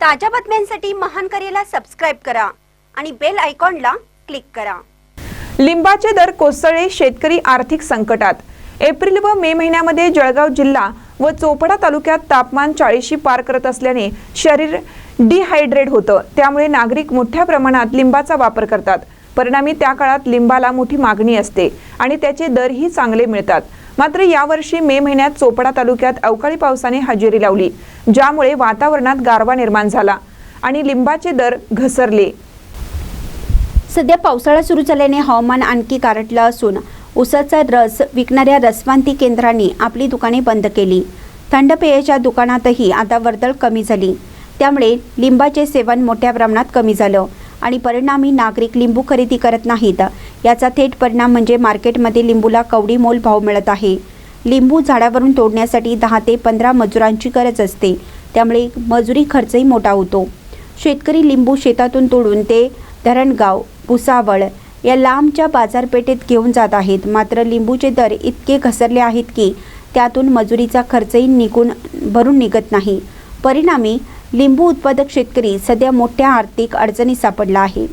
ताज्या बातम्यांसाठी महान करेला सबस्क्राईब करा आणि बेल आयकॉनला क्लिक करा. लिंबाचे दर कोसळले शेतकरी आर्थिक संकटात. एप्रिल व मे महिन्यामध्ये जळगाव जिल्हा व चोपडा तालुक्यात तापमान चाळीशी पार करत असल्याने शरीर डिहायड्रेट होतं. त्यामुळे नागरिक मोठ्या प्रमाणात लिंबाचा वापर करतात. परिणामी त्या काळात लिंबाला मोठी मागणी असते आणि त्याचे दरही चांगले मिळतात. मात्र यावर्षी मे महिन्यात चोपडा तालुक्यात अवकाळी पावसाने हजेरी लावली ज्यामुळे वातावरणात गारवा निर्माण झाला आणि लिंबाचे दर घसरले. सध्या पावसाळा सुरू झाल्याने हवामान आणखी कारटलं असून उसाचा रस विकणाऱ्या रसवांती केंद्रांनी आपली दुकाने बंद केली. थंड पेयाच्या दुकानातही आता वर्दळ कमी झाली. त्यामुळे लिंबाचे सेवन मोठ्या प्रमाणात कमी झालं. आणि परिणामी नागरिक लिंबू खरेदी करत नाहीत. याचा थेट परिणाम म्हणजे मार्केटमध्ये लिंबूला कवडी मोल भाव मिळत आहे. लिंबू झाडावरून तोडण्यासाठी दहा ते पंधरा मजुरांची गरज असते. त्यामुळे मजुरी खर्चही मोठा होतो. शेतकरी लिंबू शेतातून तोडून ते धरणगाव भुसावळ या लांबच्या बाजारपेठेत घेऊन जात आहेत. मात्र लिंबूचे दर इतके घसरले आहेत की त्यातून मजुरीचा खर्चही निघून भरून निघत नाही. परिणामी लिंबू उत्पादक शेतकरी सध्या मोठ्या आर्थिक अडचणीत सापडला आहे.